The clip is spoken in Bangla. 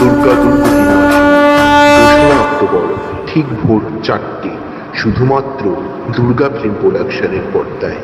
দুর্গা দুর্গতি দোসরা অক্টোবর ঠিক ভোর চারটে শুধুমাত্র দুর্গা ফিল্ম প্রোডাকশনের পর্দায়।